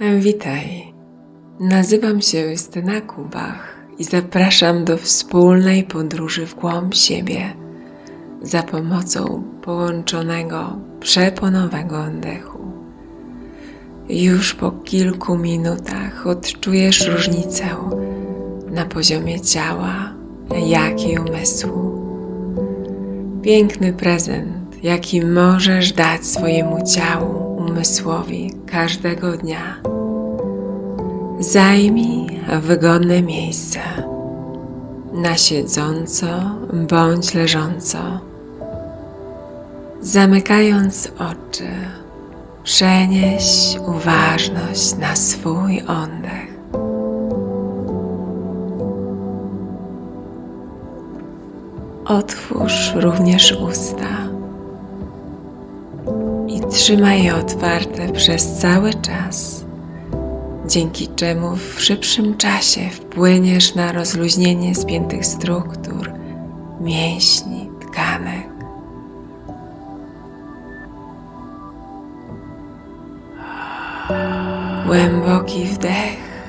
Witaj. Nazywam się Justyna Kubach i zapraszam do wspólnej podróży w głąb siebie za pomocą połączonego przeponowego oddechu. Już po kilku minutach odczujesz różnicę na poziomie ciała, jak i umysłu. Piękny prezent, jaki możesz dać swojemu ciału, umysłowi każdego dnia. Zajmij wygodne miejsce na siedząco bądź leżąco. Zamykając oczy, przenieś uważność na swój oddech. Otwórz również usta trzymaj je otwarte przez cały czas, dzięki czemu w szybszym czasie wpłyniesz na rozluźnienie spiętych struktur, mięśni, tkanek. Głęboki wdech,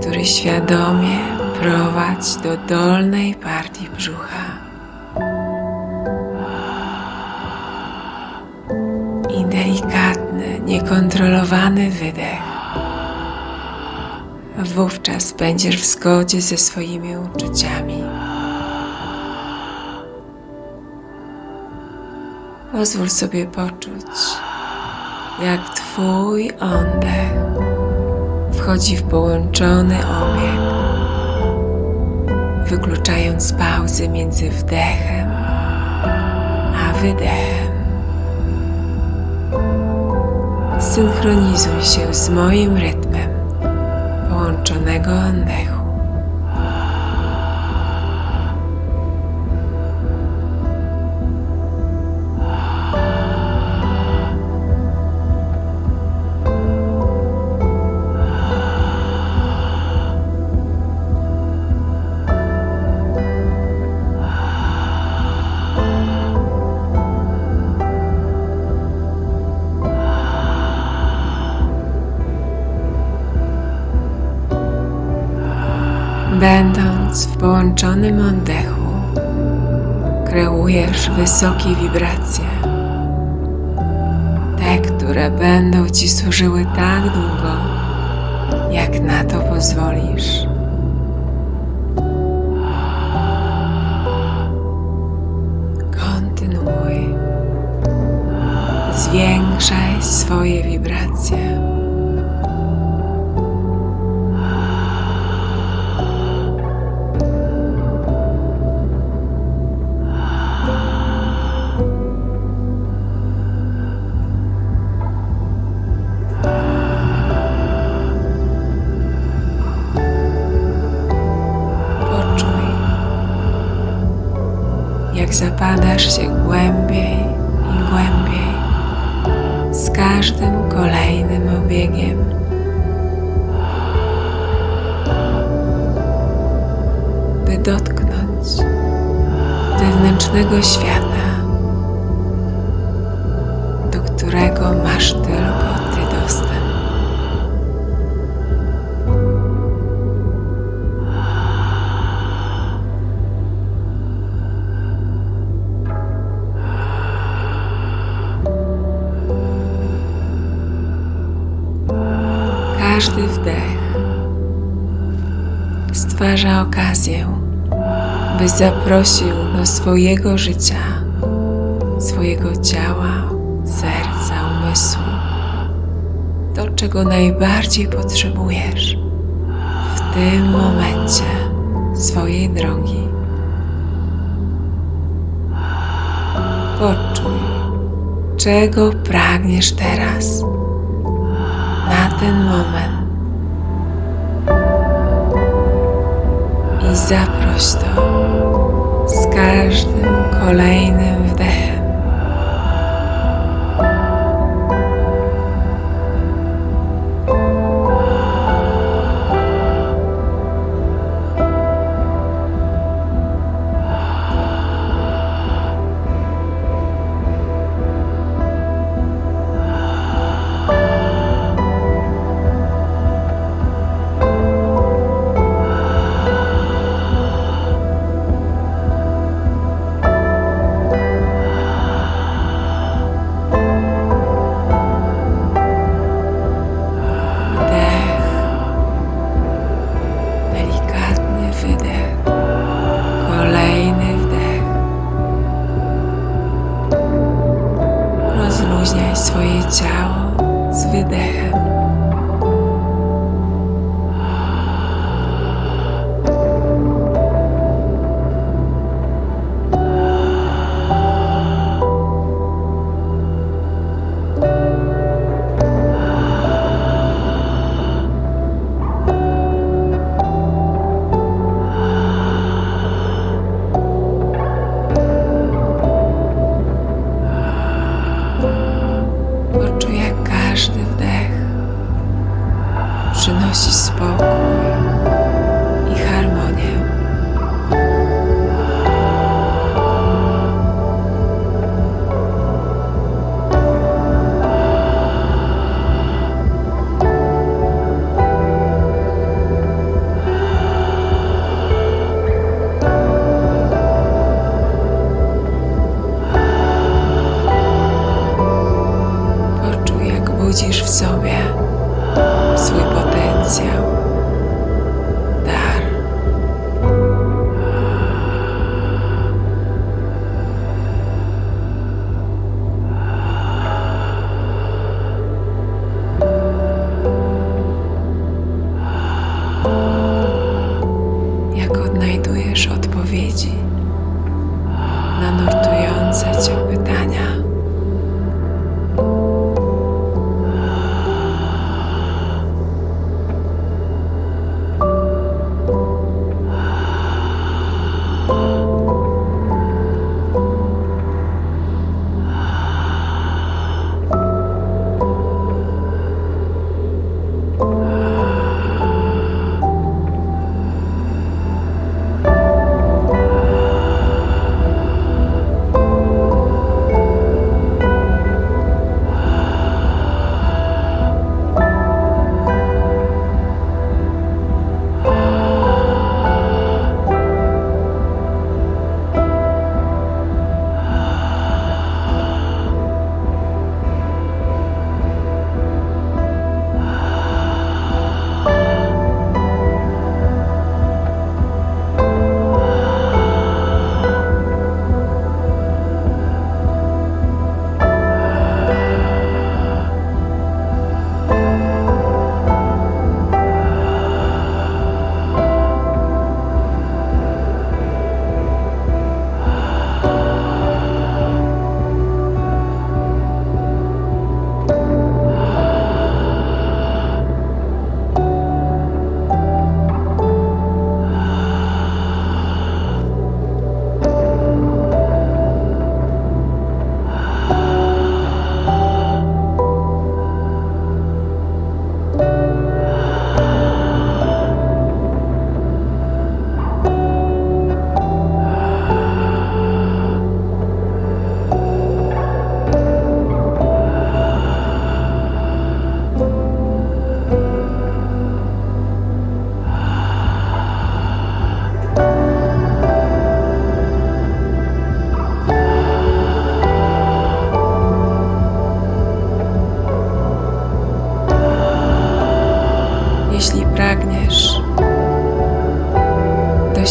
który świadomie prowadzi do dolnej partii brzucha. Delikatny, niekontrolowany wydech. Wówczas będziesz w zgodzie ze swoimi uczuciami. Pozwól sobie poczuć, jak Twój oddech wchodzi w połączony obieg, wykluczając pauzy między wdechem a wydechem. Synchronizuj się z moim rytmem połączonego oddechu. Połączonym oddechu, kreujesz wysokie wibracje, te, które będą Ci służyły tak długo, jak na to pozwolisz. Kontynuuj. Zwiększaj swoje wibracje. Zapadasz się głębiej i głębiej z każdym kolejnym obiegiem. By dotknąć wewnętrznego świata, do którego masz tylko Każdy wdech stwarza okazję, byś zaprosił do swojego życia, swojego ciała, serca, umysłu to, czego najbardziej potrzebujesz w tym momencie swojej drogi. Poczuj, czego pragniesz teraz ten moment i zaproś to z każdym kolejnym wdechem. Budzisz w sobie. Swój potencjał,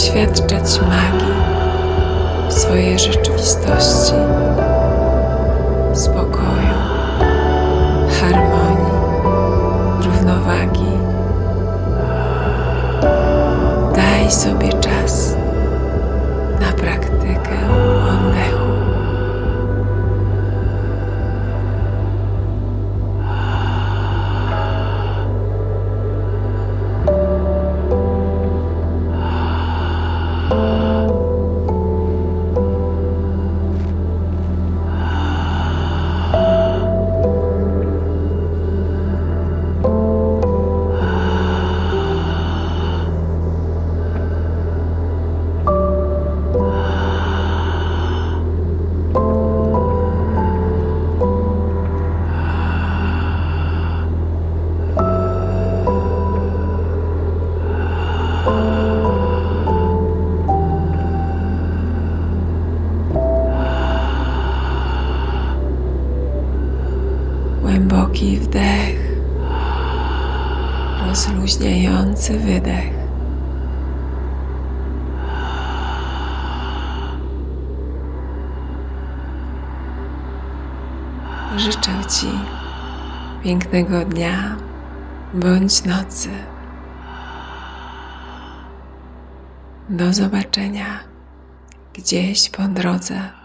doświadczać magii w swojej rzeczywistości, spokoju, harmonii, równowagi, daj sobie czas na praktykę oddechu. Głęboki wdech, rozluźniający wydech. życzę Ci pięknego dnia bądź nocy. Do zobaczenia gdzieś po drodze.